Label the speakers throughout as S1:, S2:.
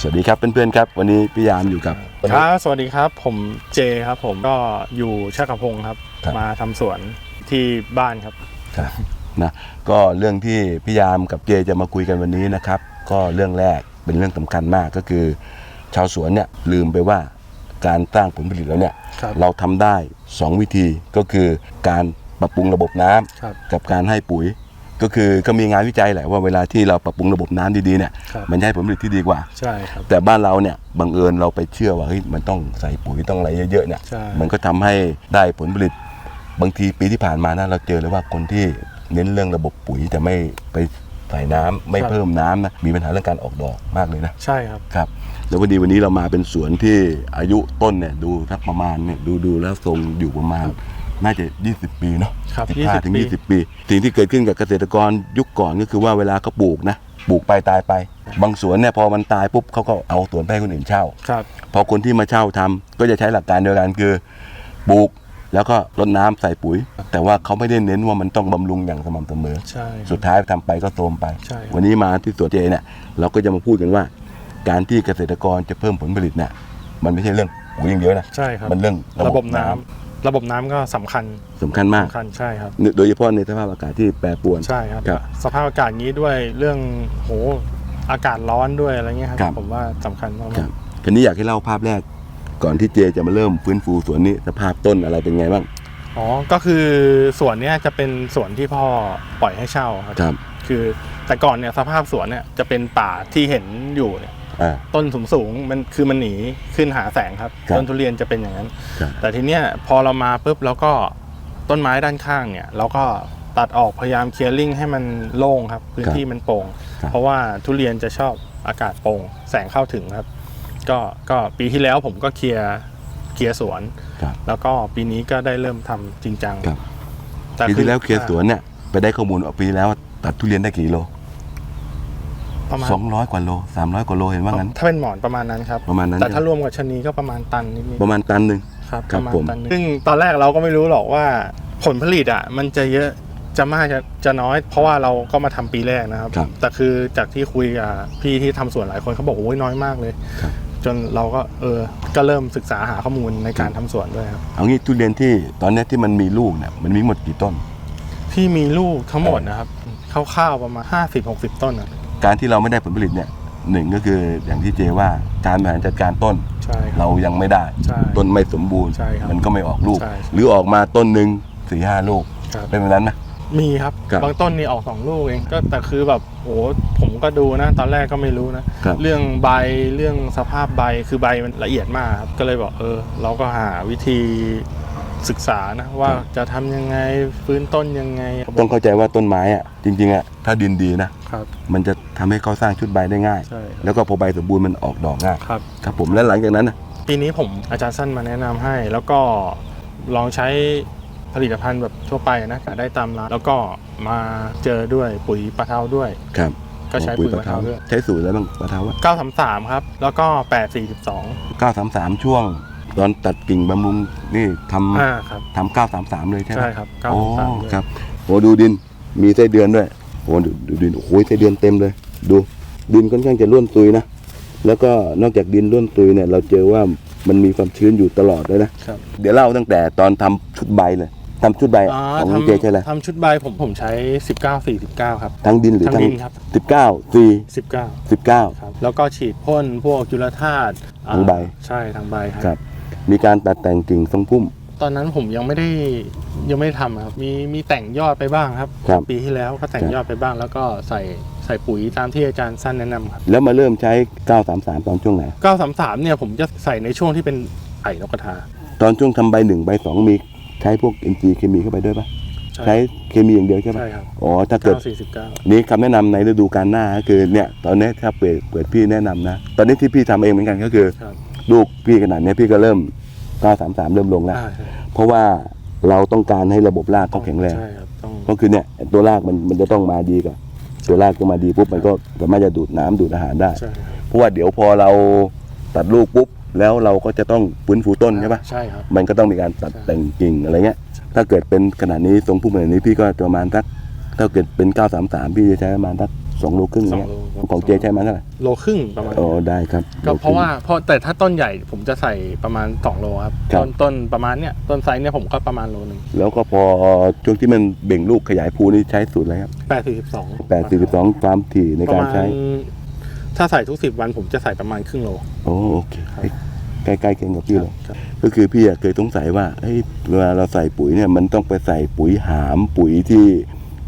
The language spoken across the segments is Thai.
S1: สวัสดีครับเพื่อนๆครับ วันนี้พี่ยามอยู่กับ
S2: ครับสวัสดีครับ ผมเจครับผมก็อยู่ชากระพงครับ
S1: ครับ
S2: มาทำสวนที่บ้านครับ
S1: ครับนะก็เรื่องที่พี่ยามกับเจจะมาคุยกันวันนี้นะครับ ก็เรื่องแรกเป็นเรื่องสำคัญมากก็คือ ชาวสวนเนี่ยลืมไปว่าการสร้างผลผลิตแล้วเนี่ย
S2: ครับ
S1: เราทำได้ 2 วิธีก็คือการปรับปรุงระบบน้ำ
S2: ครับ
S1: กับการให้ปุ๋ย ก็คือก็มีงานวิจัยแหละว่าเวลาที่เราปรับปรุงระบบน้ำดีๆเนี่ย
S2: ครับ
S1: มันจะให้ผลผลิตที่ดีกว่า
S2: ใช่ครับ
S1: แต่บ้านเราเนี่ยบังเอิญเราไปเชื่อว่าเฮ้ยมันต้องใส่ปุ๋ยต้องอะไรเยอะๆเนี่ย
S2: ใช่
S1: มันก็ทำให้ได้ผลผลิต บางทีปีที่ผ่านมานะเราเจอเลยว่าคนที่เน้นเรื่องระบบปุ๋ยแต่ไม่ไปใส่น้ำไม่เพิ่มน้ำนะมีปัญหาเรื่องการออกดอกมากเลยนะ
S2: ใช่ครับ
S1: ครับแล้วพอดีวันนี้เรามาเป็นสวนที่อายุต้นเนี่ยดูทักประมาณเนี่ยดูดูแล้วทรงอยู่ประมาณ น่าจะ 20 ปีเนาะ
S2: ครับ
S1: สิบห้า
S2: 20
S1: ถึง
S2: ปี
S1: 20 ปี สิ่งที่เกิดขึ้นกับเกษตรกรยุคก่อนก็คือว่าเวลาเขาปลูกนะปลูกไปตายไป บางสวนเนี่ยพอมันตายปุ๊บเขาก็เอาสวนไปให้คนอื่นเช่า
S2: ครับ
S1: พอคนที่มาเช่าทำก็จะใช้หลักการเดียวกันคือปลูกแล้วก็รดน้ำใส่ปุ๋ย แต่ว่าเขาไม่ได้เน้นว่ามันต้องบำรุงอย่างสม่ำเสมอ
S2: ใช่ครับ
S1: สุดท้ายทำไปก็โทรมไป
S2: ใช่ครับ
S1: วันนี้มาที่สวนเจเนี่ยเราก็จะมาพูดกันว่า การที่เกษตรกรจะเพิ่มผลผลิตเนี่ยมันไม่ใช่เรื่องปุ๋ยอย่างเดียวนะ
S2: ใช่ครับ
S1: มันเรื่อง
S2: ระบบน้ำ ระบบน้ำก็สำคัญ
S1: สำคัญมาก
S2: สำคัญใช่ครับ
S1: โดยเฉพาะในสภาพอากาศที่แปรปรวน
S2: ใช่ครับ
S1: ครับ
S2: สภาพอากาศนี้ด้วยเรื่องโหอากาศร้อนด้วยอะไรเงี้ยครับ
S1: ครับ
S2: ผมว่าสำคัญมาก
S1: ครับทีนี้อยากให้เล่าภาพแรก ก่อนที่เจจะมาเริ่มฟื้นฟูสวนนี้สภาพต้นอะไรเป็นไงบ้าง
S2: ๆอ๋อก็คือสวนเนี้ยจะเป็นสวนที่พ่อปล่อยให้เช่าครับ
S1: ครับ
S2: คือแต่ก่อนเนี่ยสภาพสวนเนี่ยจะเป็นป่าที่เห็นอยู่เนี่ย
S1: อ่า
S2: ต้นสูงสูงๆมันคือมันหนีขึ้นหาแสงครับ
S1: ครับ
S2: ต้นทุเรียนจะเป็นอย่างนั้น
S1: ครับ
S2: แต่ทีเนี้ยพอเรามาปุ๊บแล้วก็ต้นไม้ด้านข้างเนี่ยเราก็ตัดออกพยายามเคลียร์ลิงให้มันโล่งครับ พื้นที่มันโปร่ง
S1: ครับ
S2: เพราะว่าทุเรียนจะชอบอากาศโปร่งแสงเข้าถึงครับ ก็ก็ปีที่แล้วผมก็เคลียร์เคลียร์สวน
S1: ครับ
S2: แล้วก็ปีนี้ก็ได้เริ่มทำจริงจัง
S1: ครับ
S2: แต่
S1: ปีที่แล้วเคลียร์สวนเนี่ยไปได้ข้อมูลว่าปีที่แล้วตัดทุเรียนได้กี่โล
S2: ประมาณ
S1: สองร้อยกว่าโลสามร้อยกว่าโลเห็นว่างั้น
S2: ถ้าเป็นหมอนประมาณนั้นครับ
S1: ประมาณนั้น
S2: แต่ถ้า
S1: ใช่ไหม
S2: รวมกับชะนีก็ประมาณตันนิดๆ
S1: ประมาณตันหนึ่ง
S2: ครับ
S1: ครั
S2: ป
S1: บ
S2: ระมาณ
S1: ผม
S2: ตันหนึ่งซึ่งตอนแรกเราก็ไม่รู้หรอกว่าผลผลิตอะมันจะเยอะจะมากจะจะน้อย เพราะว่าเราก็มาทำปีแรกนะครับ
S1: ครับ
S2: แต่คือจากที่คุยกับพี่ที่ทำสวนหลายคนเขาบอกโอ้ยน้อยมากเลย
S1: ครับ
S2: จนเราก็เออก็เริ่มศึกษาหาข้อมูลในการทำสวนด้วยครับ
S1: เอางี้ทุเรียนที่ตอนเนี้ยที่มันมีลูกเนี่ยมันมีหมดกี่ต้น
S2: ที่มีลูกทั้งหมดนะครับคร่าวๆประมาณ 50-60 ต้นนะ
S1: การที่เราไม่ได้ผลผลิตเนี่ยหนึ่งก็คืออย่างที่เจว่าการบริหารจัดการต้น
S2: ใช่ครับ
S1: เรายังไม่ได้
S2: ใช่
S1: ต้นไม่สมบูรณ์
S2: ใช่ครับ
S1: มันก็ไม่ออกลูก
S2: ใช่
S1: หรือออกมาต้นหนึ่งสี่ห้าลูก
S2: ครับ
S1: เป็นแบบนั้นนะ
S2: มีครับ
S1: ครับ
S2: บางต้นนี่ออกสองลูกเองก็แต่คือแบบโอ้ผมก็ดูนะ ตอนแรกก็ไม่รู้นะ
S1: ครับ
S2: เรื่องใบเรื่องสภาพใบคือใบมันละเอียดมากครับก็เลยบอกเออ เราก็หาวิธีศึกษานะ ว่าจะทำยังไงฟื้นต้นยังไง
S1: ต้องเข้าใจว่าต้นไม้อะจริงๆอะถ้าดินดีนะครับ มันจะ ทำให้เขาสร้างชุดใบได้ง่าย
S2: ใช่
S1: แล้วก็พอใบสมบูรณ์มันออกดอกง่าย
S2: ครับ
S1: ครับผมและหลังจากนั้นนะ
S2: ปีนี้ผมอาจารย์สั้นมาแนะนำให้ แล้วก็ลองใช้ผลิตภัณฑ์แบบทั่วไปนะได้ตามร้านแล้วก็มาเจอด้วยปุ๋ยปลาเทาด้วย
S1: ครับ
S2: ก็ใช้ปุ๋ยปลาเทาด้วย
S1: ใช้สูตรแล้วบ้างปลาเทาว่า
S2: 933ครับ แล้วก็ 842
S1: เก้าสามสามช่วง ตอนตัดกิ่งบำรุงนี่ท
S2: อ่าครับำ
S1: ทำเก้าสามสามเลยใช่ไหม
S2: ใช่ครับ
S1: โอ้
S2: 933ด้วย
S1: ครับโอ้ดูดินมีไส้เดือนด้วยโอ้ดูดูดินโอ้โหไส้เดือนเต็มเลย ดูดินค่อนข้างจะร่วนซุยนะ แล้วก็นอกจากดินร่วนซุยเนี่ยเราเจอว่ามันมีความชื้นอยู่ตลอดเลยนะครับเดี๋ยวเล่าตั้งแต่ตอนทำชุดใบเลยทำชุดใบ
S2: อ่า
S1: ของ
S2: ท
S1: น้องเจใช่เลยำ
S2: ทำชุดใบผมผมใช้ 19 49ครับ
S1: ทั้งดินหรือ
S2: ทั้งดินครับ
S1: สิบเก้าสี่
S2: 19
S1: สิบเก้า
S2: ครับแล้วก็ฉีดพ่นพวกจุลธาตุอ่า
S1: ทั้งใบ
S2: ใช่ทั้งใบครับ
S1: ครับ มีการตัดแต่งกิ่งทรงพุ่ม
S2: ตอนนั้นผมยังไม่ได้ยังไม่ได้ทำครับ มีมีแต่งยอดไปบ้างครับ
S1: ครับ
S2: ปีที่แล้วก็แต่ง
S1: ครับ
S2: ยอดไปบ้างแล้วก็ใส่ ใส่ปุ๋ยตามที่อาจารย์สั้นแนะนำครับ
S1: แล้วมาเริ่มใช้ 933 ตอนช่วงไหน
S2: 933เนี่ยผมจะใส่ในช่วงที่เป็นไข่นกกระทา
S1: ตอนช่วงทำใบหนึ่งใบสองมีใช้พวก NG เคมีเข้าไปด้วยปะ
S2: ใช่
S1: ใช้เคมีอย่างเดียวใช่ปะ
S2: ใช่ครับ
S1: อ๋อ ถ้าเกิด
S2: 949
S1: นี่คำแนะนำในฤดูกาลหน้าก็คือเนี่ยตอนนี้ถ้าเปิดเปิดพี่แนะนำนะ ตอนนี้ที่พี่ทำเองเหมือนกันก็คือ
S2: ครับ
S1: ลูกพี่ขนาดเนี้ยพี่ก็เริ่ม 933 เริ่มลงแล้ว
S2: อ่าใช่
S1: เพราะว่าเราต้องการให้ระบบรากเขาแข็งแรง
S2: ใช่ครับต้อง
S1: ก็คือเนี่ยตัวรากมันมันจะต้องมาดีก่อน ตัวรากก็มาดีปุ๊บมันก็สามารถจะดูดน้ำดูดอาหารได้
S2: ใช่ครับ
S1: เพราะว่าเดี๋ยวพอเราตัดลูกปุ๊บแล้วเราก็จะต้องฟื้นฟูต้นใช่ปะ
S2: ใช่ครับ
S1: มันก็ต้องมีการตัดแต่งกิ่งอะไรเงี้ย ถ้าเกิดเป็นขนาดนี้ทรงพุ่มขนาดนี้พี่ก็ประมาณสักถ้าเกิดเป็น 933 พี่จะใช้ประมาณสัก สองโลครึ่ง
S2: สอง
S1: เนี่ย
S2: โลครับ
S1: ของเจใช้มาเท่าไหร่
S2: โลครึ่งประมาณ
S1: อ๋อได้ครับ
S2: ก็
S1: โลค
S2: เพราะว่าเพราะแต่ถ้าต้นใหญ่ผมจะใส่ประมาณ2โลครับ
S1: ครับ
S2: ต้นต้นประมาณเนี้ยต้นไซส์เนี่ยผมก็ประมาณโลหนึ่ง
S1: แล้วก็พอช่วงที่มันเบ่งลูกขยายภูนี่ใช้สูตรอะไรครับ
S2: แปดสี่สิบสอง
S1: แปดสี่สิบสองความถี่ใน
S2: ประ
S1: การ
S2: มาณ
S1: ใช้
S2: ถ้าใส่ทุกสิบวันผมจะใส่ประมาณครึ่งโล
S1: โอ้โอเค
S2: ครับ
S1: ใกล้ๆเคียงกับพี่เลย
S2: ครับ
S1: ก็คือพี่อะเคยสงสัยว่าเฮ้ยเวลาเราใส่ปุ๋ยเนี่ยมันต้องไปใส่ปุ๋ยหามปุ๋ยที่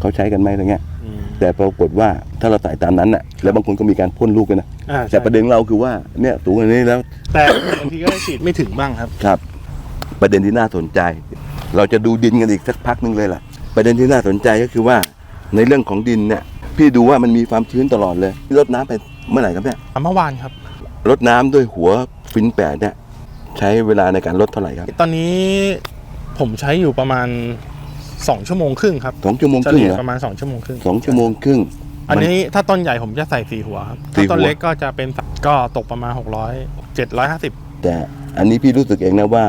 S1: เขาใช้กันไหมอะไรเงี้ย
S2: อืม
S1: แต่ปรากฏว่าถ้าเราใส่ตามนั้นน่ะแล้วบางคนก็มีการพ่นลูกกันนะ
S2: อ่า
S1: แต่ประเด็นของเราคือว่าเนี่ยสูงอันนี้แล้ว
S2: แต่บางทีก็ฉีดไม่ถึงบ้างครับ
S1: ครับ ประเด็นที่น่าสนใจ เราจะดูดินกันอีกสักพักหนึงเลยล่ะ ประเด็นที่น่าสนใจก็คือว่า ในเรื่องของดินเนี่ยพี่ดูว่ามันมีความชื้นตลอดเลยรดน้ำไปเมื่อไหร่ครับเนี่ย
S2: เมื่อวานครับ
S1: รดน้ำด้วยหัวฟินแปดเนี่ยใช้เวลาในการลดเท่าไหร่ครับ
S2: ตอนนี้ผมใช้อยู่ประมาณ 2ชั่วโมงครึ่งครับ
S1: สองชั่วโมง
S2: เฉ
S1: ครึ่ง
S2: ลี่ย
S1: เหรอ
S2: ประมาณ2ชั่วโมงครึ่ง
S1: สองชั่วโมงครึ่ง
S2: อันนี้ถ้าต้นใหญ่ผมจะใส่สี่หัวครับ
S1: สี่
S2: ถ้าต้น
S1: หัว
S2: เล็กก็จะเป็นก็ตกประมาณ600 750
S1: แต่อันนี้พี่รู้สึกเองนะว่า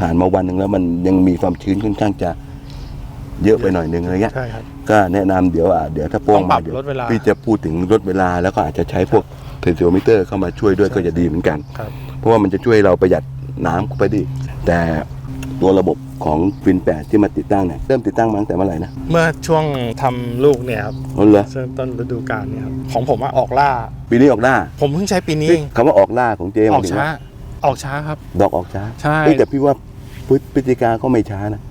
S1: ผ่านมาวันหนึ่งแล้วมันยังมีความชื้นค่อนข้างจะเยอะไปหน่อยหนึงอะไรเงี้ย
S2: ใช่ครับ
S1: ก็แนะนำเดี๋ยวอะเดี๋ยวถ้าโป้ง
S2: ต้องปรั
S1: มา
S2: บ
S1: เดี๋ยว
S2: ลดเวลา
S1: พี่จะพูดถึงลดเวลาแล้วก็อาจจะใช้พวกเทนซิโอมิเตอร์เข้ามาช่วยด้วยก็จะดีเหมือนกัน
S2: ครับ
S1: เพราะว่ามันจะช่วยเราประหยัดน้ำไปดิแต่ตัวระบบ ของฟินแปดที่มาติดตั้งเนี่ยเริ่มติดตั้งมาตั้งแต่เมื่อไหร่นะ
S2: เมื่อช่วงทำลูกเนี่ยครับ
S1: อ๋อเหรอ
S2: ช่วงต้นฤดูกาลเนี่ยครับของผมอะออกล่า
S1: ปีนี้ออกหน้า
S2: ผมเพิ่งใช้ปีนี้เอง
S1: คำว่าออกล่าของเจ
S2: อ
S1: หมา
S2: อยก
S1: ถึง
S2: ช้า
S1: ว่า
S2: ออกช้าครับ
S1: ดอกออกช้า
S2: ใช่
S1: เฮ้ยแต่พี่ว่าพฤพฤศจิกาก็ไม่ช้านะ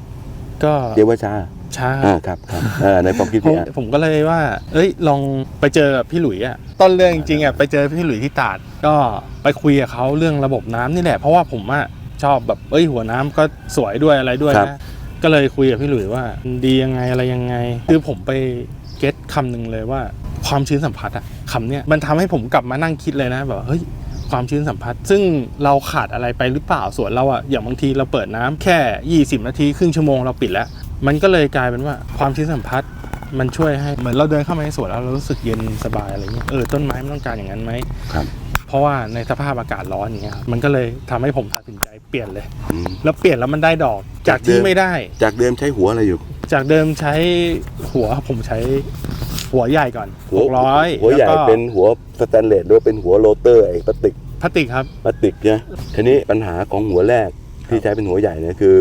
S2: ก็
S1: เจว่าช้า
S2: ช้า
S1: อ่าครับครับเออในความคิด
S2: ผม
S1: พี่อะ
S2: ผมก็เลยว่า เอ้ยลองไปเจอกับพี่หลุยอะต้นเรื่องจริงๆอะไปเจอพี่หลุยที่ตราดก็ไปคุยกับเขาเรื่องระบบน้ำนี่แหละเพราะว่าผมอะ ชอบแบบเอ้ยหัวน้ำก็สวยด้วยอะไรด้วยนะก็เลยคุยกับพี่หลุยว่าดียังไงอะไรยังไง คือผมไปเก็ตคำหนึ่งเลยว่าความชื้นสัมผัสอะคำเนี้ยมันทำให้ผมกลับมานั่งคิดเลยนะแบบว่าเฮ้ยความชื้นสัมผัส ซึ่งเราขาดอะไรไปหรือเปล่าส่วนเราอะอย่างบางทีเราเปิดน้ำแค่ 20 นาทีครึ่งชั่วโมงเราปิดแล้ว มันก็เลยกลายเป็นว่าความชื้นสัมผัสมันช่วยให้เหมือนเราเดินเข้ามาในสวนแล้วเรารู้สึกเย็นสบายอะไรเงี้ยเออต้นไม้มันต้องการอย่างนั้นไหม
S1: ครับ
S2: เพ ราะว่าในสภาพอากาศร้อนอย่างเงี้ยครับมันก็เลยทำให้ผมตัดสินใจเปลี่ยนเลย
S1: อืม
S2: แล้วเปลี่ยนแล้วมันได้ดอกจากที่ไม่ได้
S1: จากเดิมใช้หัวอะไรอยู่
S2: จากเดิมใช้หัวผมใช้หัวใหญ่ก่อน
S1: หัว
S2: หกร้อย
S1: หัวใหญ่
S2: แล้วก็
S1: เป็นหัวสแตนเลสหรือว่าเป็นหัวโรเตอร์ไอ้พลาสติก
S2: พลาสติกครับ
S1: พลาสติกเนี่ยทีนี้ปัญหาของหัวแรกที่ใช้เป็นหัวใหญ่เนี่ยคือ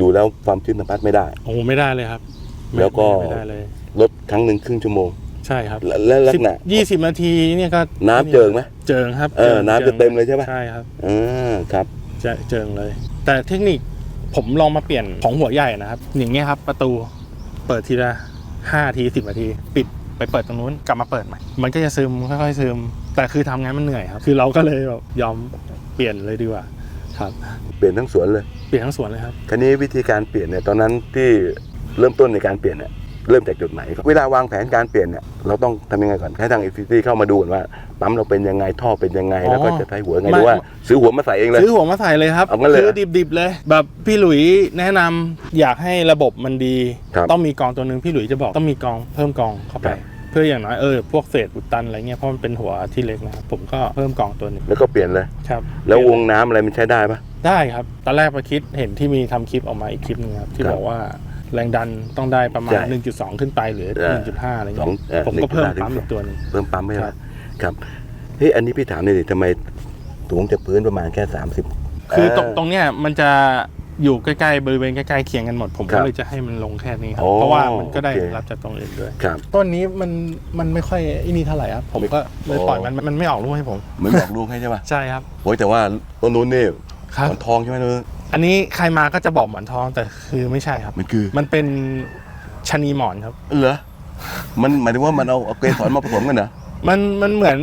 S1: ดูแล้วความชื้นสัมผัสไม่ได้
S2: โอ้โหไม่ได้เลยครับไม่
S1: แล้วก็
S2: ไม่ได้เลย
S1: ลดครั้งหนึ่งครึ่งชั่วโมง
S2: ใช่ครับ
S1: และและลักษณะ
S2: ยี่สิบนาทีเนี่ยก็
S1: น้ำเจิงไหม
S2: เจิงครับ
S1: เออน้ำจะเต็มเลยใช่ปะ
S2: ใช่ครับ
S1: อ่าครับ
S2: จะเจิงเลย แต่เทคนิคผมลองมาเปลี่ยนของหัวใหญ่นะครับ อย่างเงี้ยครับ ประตูเปิดทีละห้าทีสิบนาที ปิดไปเปิดตรงนู้นกลับมาเปิดใหม่ มันก็จะซึมค่อยๆซึม แต่คือทำงานมันเหนื่อยครับ คือเราก็เลยแบบยอมเปลี่ยนเลยดีกว่าครับ
S1: เปลี่ยนทั้งสวนเลย
S2: เปลี่ยนทั้งสวนเลยครับ
S1: คราวนี้วิธีการเปลี่ยนเนี่ยตอนนั้นที่เริ่มต้นในการเปลี่ยนเนี่ย เริ่มจากจุดไหน เวลาวางแผนการเปลี่ยนเนี่ยเราต้องทำยังไงก่อนให้ทางเอฟซีเข้ามาดูก่อนว่าปั๊มเราเป็นยังไงท่อเป็นยังไง
S2: อ๋อ
S1: แล้วก็จะใช้หัวยังไง
S2: ไม่
S1: หรือว่าซื้อหัวมาใส่เองเลย
S2: ซื้อหัวมาใส่เลยครับ
S1: เอางั้นเลยเหรอ
S2: ซื้อดิบๆเลย แบบพี่หลุยแนะนำอยากให้ระบบมันดี
S1: ครับ
S2: ต้องมีกองตัวหนึ่งพี่หลุยจะบอกต้องมีกองเพิ่มกองเข้าไป
S1: ครับ
S2: เพื่ออย่างน้อยเออพวกเศษอุดตันอะไรเงี้ยเพราะมันเป็นหัวที่เล็กนะครับผมก็เพิ่มกองตัวหนึ่ง
S1: แล้วก็เปลี่ยนเลย
S2: ครับ
S1: แล้ววงน้ำอะไรมันใช้ได้ปะ
S2: ได้ครับตอนแรกมาคิดเห็นที่มีทำคลิปออกมาอีกคลิปหนึงครับที่
S1: ครับ
S2: บอกว่า แรงดันต้องได้ประมาณ
S1: ใช่
S2: 1.2 ขึ้นไปหรือ
S1: เออ
S2: 1.5 อะไร
S1: สอ
S2: เงี้
S1: ง
S2: ย
S1: เอ่อ
S2: ผมก็เพิ่ม
S1: 1.5
S2: ปั๊มอีกตัวหนึง
S1: เพิ่มปั๊มให้
S2: ครั
S1: ละ
S2: บ
S1: ครับเฮ้ยอันนี้พี่ถามเลยดิทำไมสูงจากพื้นประมาณแค่30
S2: คือตรง
S1: เต
S2: รงเนี้ยมันจะอยู่ใกล้ๆบริเวณใกล้ๆเคียงกันหมด ผม
S1: ครั
S2: ก็
S1: บ
S2: เลยจะให้มันลงแค่นี้ครับ
S1: โอ้
S2: เพราะว่ามันก็ได้
S1: โอเค
S2: รับจากตรงอื่นด้วย
S1: ครับ
S2: ต้นนี้มันมันไม่ค่อยไอ้นี่เท่าไหร่ครับผมก็เลย
S1: โอ้
S2: ปล่อยมันมันไม่ออกลูกให้ผม
S1: เหมือนบอกลูกให้ใช่ปะ
S2: ใช่ครับ
S1: โอ้ยแต่ว่าต้นนู้นนี่
S2: ครับ
S1: หมอนทองใช่ไหมนู้น
S2: อันนี้ใครมาก็จะบอกหมอนทองแต่คือไม่ใช่ครับ
S1: มันคือ
S2: มันเป็นชะนีหมอนครับ
S1: เหรอ มันหมายถึงว่ามันเอาเอาเกสรมาผสมกันเหรอ
S2: มันมันเหมือน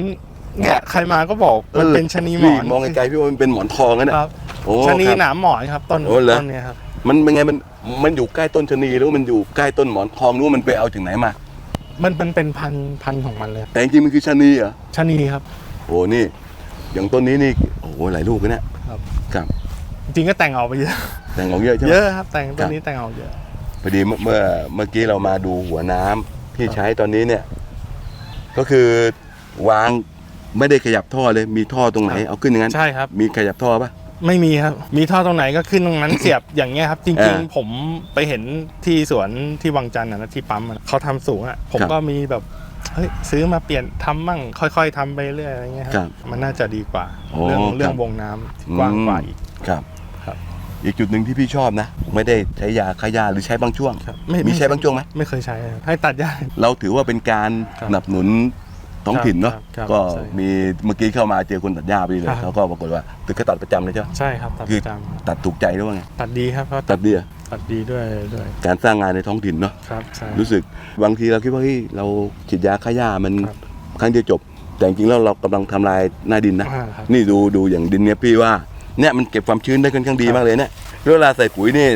S2: เนี่ยใครมาก็บอกมันเป็นชะนีหมอน
S1: พี่มองไกลๆพี่ว่ามันเป็นหมอนทองนะเนี่ย
S2: ครับ
S1: โอ้
S2: ชะนี
S1: ครับ
S2: หนามหมอนครับต้น
S1: โอ้เหรอ
S2: ต้นเนี้ยครับ
S1: มันเป็นไงมันมันอยู่ใกล้ต้นชะนีหรือว่ามันอยู่ใกล้ต้นหมอนทองหรือว่ามันไปเอาจากไหนมา
S2: มันมันเป็นพันธุ์พันธุ์ของมันเลย
S1: แต่จริงๆมันคือชะนีเหรอ
S2: ชะนีครับ
S1: โอ้นี่ อย่างต้นนี้นี่ โอ้โหหลายลูกเลยเนี่ย
S2: ครับ
S1: ครับ
S2: จริงๆก็แต่งออกไปเยอะ
S1: แต่งออกเยอะใช่ไหม
S2: เยอะครับ แต่ง
S1: ครั
S2: ต้น
S1: บ
S2: นี้แต่งออกเยอะ
S1: พอดีเมื่อเมื่อเมื่อกี้เรามาดูหัวน้ำที่ใช้ตอนนี้เนี่ย ก็คือวางไม่ได้ขยับท่อเลย มีท่อตรงไหน
S2: ครับ
S1: เอาขึ้นอย่างนั้น
S2: ใช่ครับ
S1: มีขยับท่อปะ
S2: ไม่มีครับ มีท่อตรงไหนก็ขึ้นตรงนั้น เสียบอย่างเงี้ยครับ จริง
S1: อ่า
S2: ๆ ผมไปเห็นที่สวนที่วังจันทร์นะนะที่ปั๊มอะเขาทำสูงอะ ผม
S1: ครับ
S2: ก็มีแบบเฮ้ยซื้อมาเปลี่ยนทำมั่งค่อย ๆทำไปเรื่อยอะไรเงี้ยค
S1: ครั
S2: รับมันน่าจะดีกว่า
S1: โอ้
S2: เรื่อง
S1: ครับ
S2: เรื่องวงน้ำที่กว้างกว่าอีก
S1: ครับ
S2: ครับ
S1: อีกจุดหนึ่งที่พี่ชอบนะ ไม่ได้ใช้ยาฆ่าหญ้าหรือใช้บางช่วง
S2: ครับ
S1: มีใช้บางช่วงไหม
S2: ไม่เคยใช้ครับให้ตัดหญ้า
S1: เราถือว่าเป็นการ
S2: ครับ
S1: สนับสนุนท้องถิ่นเนาะ
S2: ครับครับ
S1: ก็
S2: ใช่
S1: มีเมื่อกี้เข้ามาเจอคนตัดหญ้าพอดีเลย
S2: ครับ
S1: เขาก็ปรากฏว่าตึกก็ตัดประจำเลยใช่ไหม
S2: ใช่ครับตัด
S1: คือ
S2: ประจำ
S1: ตัดถูกใจด้วยว่าไง
S2: ตัดดีครับเพราะ
S1: ตัดดีอะ
S2: ตัดดีด้วยด้วย
S1: การสร้างงานในท้องถิ่นเนาะ
S2: ครับใช่
S1: รู้สึกบางทีเราคิดว่าเฮ้ยเราฉีดยาฆ่าหญ้ามัน
S2: ครับ
S1: ครั้งเดียวจบ แต่จริงๆแล้วเรากำลังทำลายหน้าดินนะ
S2: อ่าครับ
S1: นี่ดูดูอย่างดินเนี่ยพี่ว่า เนี่ยมันเก็บความชื้นได้ค่อนข้างดี
S2: ครับ
S1: มากเลยเนี่ยเวลาใส่ปุ๋ยนี่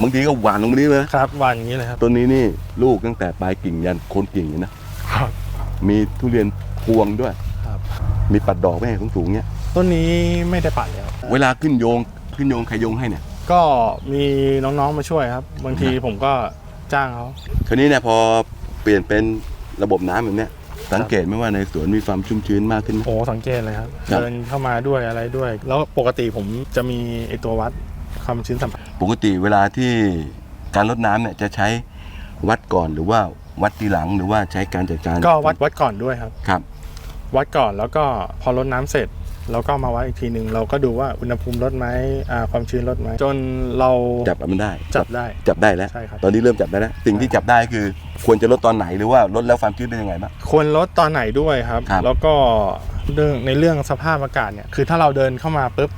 S1: บางทีก็หวานลงไปนี่เลยนะครับ
S2: วานอย่างนี้เลยครับ
S1: ต้นนี้นี่ลูกตั้งแต่ปลายกิ่งยันโคนกิ่งเลยนะครับมีทุเรียนพวงด้วย
S2: ครับ
S1: มีปัดดอกแม่สูงๆเนี่ย
S2: ต้นนี้ไม่ได้ปัดแล้ว
S1: เวลาขึ้นโยงขึ้นโยงใครโยงให้เนี่ย
S2: ก็มีน้องๆมาช่วยครับ บางทีผมก็จ้างเขา
S1: คราวนี้เนี่ยพอเปลี่ยนเป็นระบบน้ำแบบเนี้ย สังเกตไหมว่าในสวนมีความชุ่มชื้นมากขึ้นไหม
S2: โอ้สังเกตเลยครับ
S1: ครับ
S2: เดินเข้ามาด้วยอะไรด้วย แล้วปกติผมจะมีไอตัววัดความชื้นสัมผัส
S1: ปกติเวลาที่การรดน้ำเนี่ยจะใช้วัดก่อนหรือว่าวัดทีหลังหรือว่าใช้การจัดการ
S2: ก็วัดวัดก่อนด้วยครับ
S1: ครับ
S2: วัดก่อนแล้วก็พอรดน้ำเสร็จ เราก็มาวัดอีกทีหนึ่งเราก็ดูว่าอุณหภูมิลดไหมอ่าความชื้นลดไหมจนเรา
S1: จับมันได้
S2: จับได้
S1: จับได้แล้ว
S2: ใช่ครับ
S1: ตอนนี้เริ่มจับได้แล้ว สิ่งที่จับได้คือ ควรจะลดตอนไหนหรือว่าลดแล้วความชื้นเป็นยังไงบ้าง
S2: ควรลดตอนไหนด้วยครับ
S1: ครับ
S2: แล้วก็เรื่องในเรื่องสภาพอากาศเนี่ยคือถ้าเราเดินเข้ามาปุ๊บ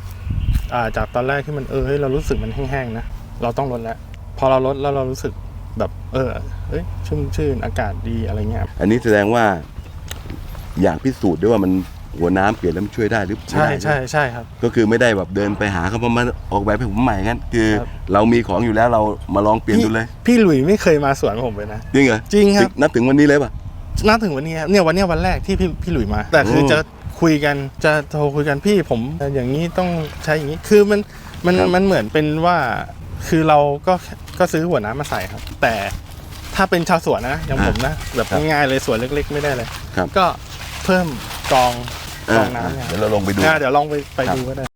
S2: อ่าจากตอนแรกที่มันเออเฮ้ยเรารู้สึกมันแห้งๆนะเราต้องลดแล้วพอเราลดแล้วเรารู้สึกแบบเออเอ้ยชุ่มชื่นอากาศดีอะไรเงี้ย
S1: อันนี้แสดงว่า อยากพิสูจน์ด้วยว่ามัน หัวน้ำเปลี่ยนแล้วมันช่วยได้หรือ
S2: ใช่
S1: ไม่ได้
S2: ใช่ใช่ครับ
S1: ก็คือไม่ได้แบบเดินไปหาเขามาออกแบบให้ผมใหม่งั้นคือ
S2: ครับ
S1: เรามีของอยู่แล้วเรามาลองเปลี่ยนดูเลย
S2: พี่หลุยไม่เคยมาสวนผมเลยนะ
S1: จริงเหรอ
S2: จริงครับ
S1: นับถึงวันนี้เลยป่ะ
S2: นับถึงวันนี้ครับเนี่ยวันเนี้ยวันแรกที่พี่พี่หลุยมา แต่คือ
S1: โอ้
S2: จะคุยกันจะโทรคุยกันพี่ผมอย่างนี้ต้องใช้อย่างนี้คือมันมัน
S1: ครับ
S2: มันเหมือนเป็นว่า คือเราก็ก็ซื้อหัวน้ำมาใส่ครับ แต่ถ้าเป็นชาวสวนนะอย่างผมนะแบบง่ายๆเลยสวนเล็ก ๆ ไม่ได้เลย
S1: ครับ
S2: ก็เพิ่มกรอง กร
S1: อ่า
S2: องน้ำเนี่ย
S1: เดี๋ยวเราลงไปดู
S2: อ่าเดี๋ยวลองไปไป
S1: ครับ
S2: ดูก็ได้